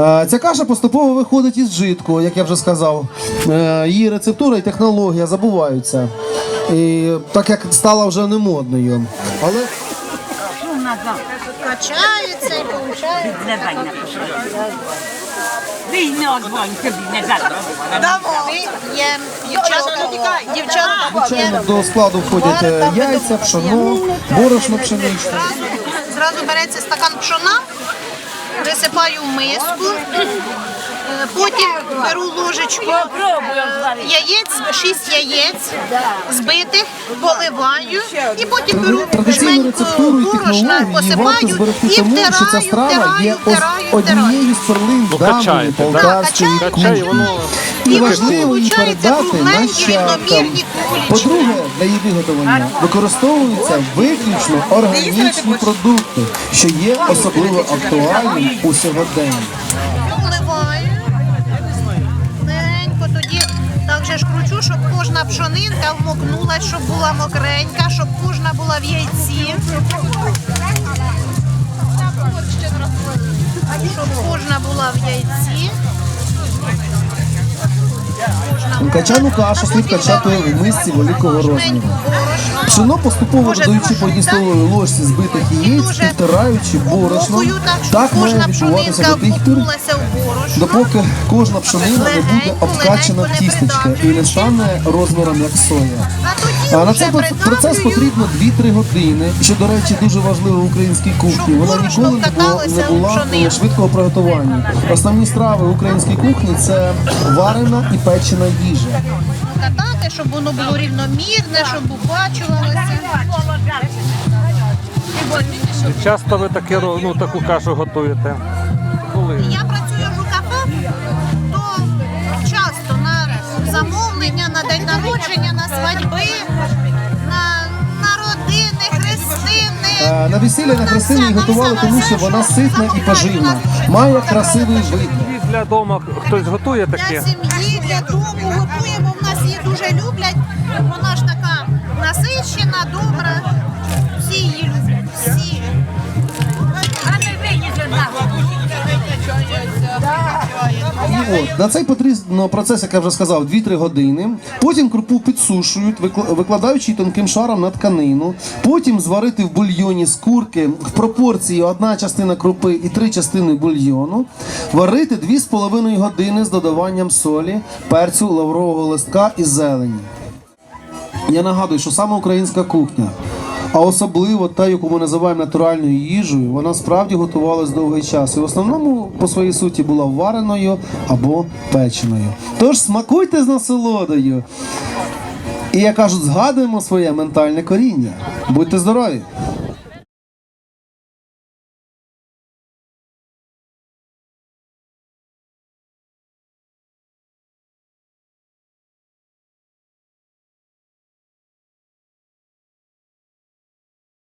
Е, Ця каша поступово виходить із житку, як я вже сказав. Е, Її рецептура і технологія забуваються. І так як стала вже не модною. Але Качається і виходить. Давай на Ти не огонь тобі не задав. Ви є дівчатка, дівчатка, звичайно до складу входять е, яйця, пшоно, борошно пшеничне. Зразу береться стакан пшона, Resepayum mayeskur. Потім беру ложечку е, яєць, шість яєць збитих, поливаю і потім беру жменьку борошна, посипаю і втираю, втираю, втираю, втираю. з перлин Ну, давньої полтавської Да, кухні. І важливо її передати нащадкам. По-друге, для її виготовлення використовуються виключно органічні продукти, що є особливо актуальним у сьогоденні. Ж кручу, щоб кожна пшонинка вмокнулась, щоб була мокренька, щоб кожна була в яйці. Щоб кожна була в яйці. Качану кашу слід качати в мисці великого розміру. Пшено поступово додаючи по одній столовій ложці збитих яєць підтираючи борошно. Так, має пшонинка до тих пір, допоки кожна пшенина не буде обкачена тістечко і не стане розміром як соя. А на цей процес потрібно 2-3 години, що, до речі, дуже важливо в українській кухні. Вона ніколи не була, не була швидкого приготування. Основні страви української кухні це варена і печена їжа. катати, щоб воно було рівномірне, щоб убачувалося. Часто ви таке, ро- ну, таку кашу готуєте. Коли? Я працюю в кафе, то часто на замовлення, на день народження, на свадьби, На весілля на хрестини її готували, тому що вона ситна і поживна, має красивий вид. Для дому хтось готує таке? Для сім'ї, для дому готуємо. В нас її дуже люблять. Вона ж така насичена, добра. Всі її люблять. Всі. От на цей потрібно процес, як я вже сказав, 2-3 години. Потім крупу підсушують, викла- викладаючи тонким шаром на тканину. Потім зварити в бульйоні з курки в пропорції одна частина крупи і три частини бульйону. Варити 2,5 години з додаванням солі, перцю, лаврового листка і зелені. Я нагадую, що саме українська кухня, а особливо та, яку ми називаємо натуральною їжею, вона справді готувалась довгий час. І в основному по своїй суті була вареною або печеною. Тож смакуйте з насолодою. І як кажуть, згадуємо своє ментальне коріння. Будьте здорові!